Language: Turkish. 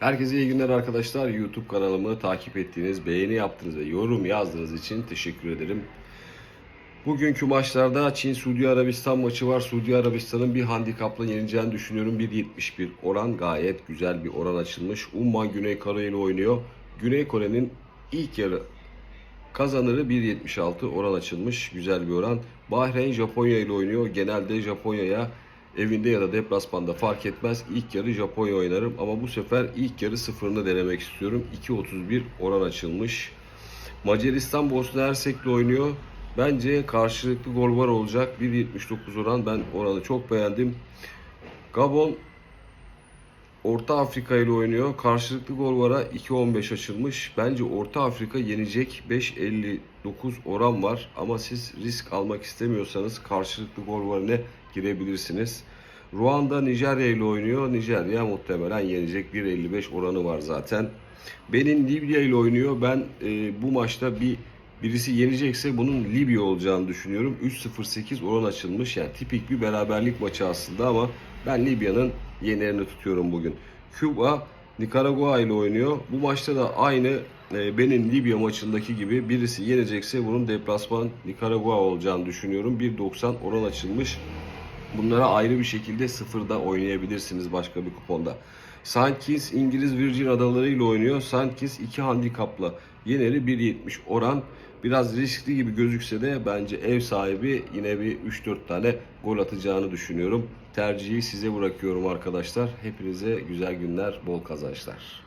Herkese iyi günler arkadaşlar. YouTube kanalımı takip ettiğiniz, beğeni yaptığınız ve yorum yazdığınız için teşekkür ederim. Bugünkü maçlarda Çin-Suudi Arabistan maçı var. Suudi Arabistan'ın bir handikapla yenileceğini düşünüyorum. 1.71 oran gayet güzel bir oran açılmış. Umman Güney Kore ile oynuyor. Güney Kore'nin ilk yarı kazanırı 1.76 oran açılmış. Güzel bir oran. Bahreyn Japonya ile oynuyor. Genelde Japonya'ya evinde ya da deplasmanda fark etmez. İlk yarı Japonya oynarım ama bu sefer ilk yarı sıfırını denemek istiyorum. 2.31 oran açılmış. Macaristan Bosna Hersek'le oynuyor. Bence karşılıklı gol var olacak. 1.79 oran. Ben oranı çok beğendim. Gabon Orta Afrika ile oynuyor. Karşılıklı gol vara 2.15 açılmış. Bence Orta Afrika yenecek 5.59 oran var. Ama siz risk almak istemiyorsanız karşılıklı gol varına girebilirsiniz. Ruanda Nijerya ile oynuyor. Nijerya muhtemelen yenecek 1.55 oranı var zaten. Benim Libya ile oynuyor. Ben e, bu maçta bir birisi yenecekse bunun Libya olacağını düşünüyorum. 3.08 oran açılmış. Yani tipik bir beraberlik maçı aslında ama ben Libya'nın yenerini tutuyorum bugün. Küba Nikaragua ile oynuyor. Bu maçta da aynı e, benim Libya maçındaki gibi birisi yenecekse bunun deplasman Nikaragua olacağını düşünüyorum. 1.90 oran açılmış. Bunlara ayrı bir şekilde sıfırda oynayabilirsiniz başka bir kuponda. Kitts İngiliz Virgin Adaları ile oynuyor. Kitts 2 handikapla yeneri 1.70 oran. Biraz riskli gibi gözükse de bence ev sahibi yine bir 3-4 tane gol atacağını düşünüyorum. Tercihi size bırakıyorum arkadaşlar. Hepinize güzel günler, bol kazançlar.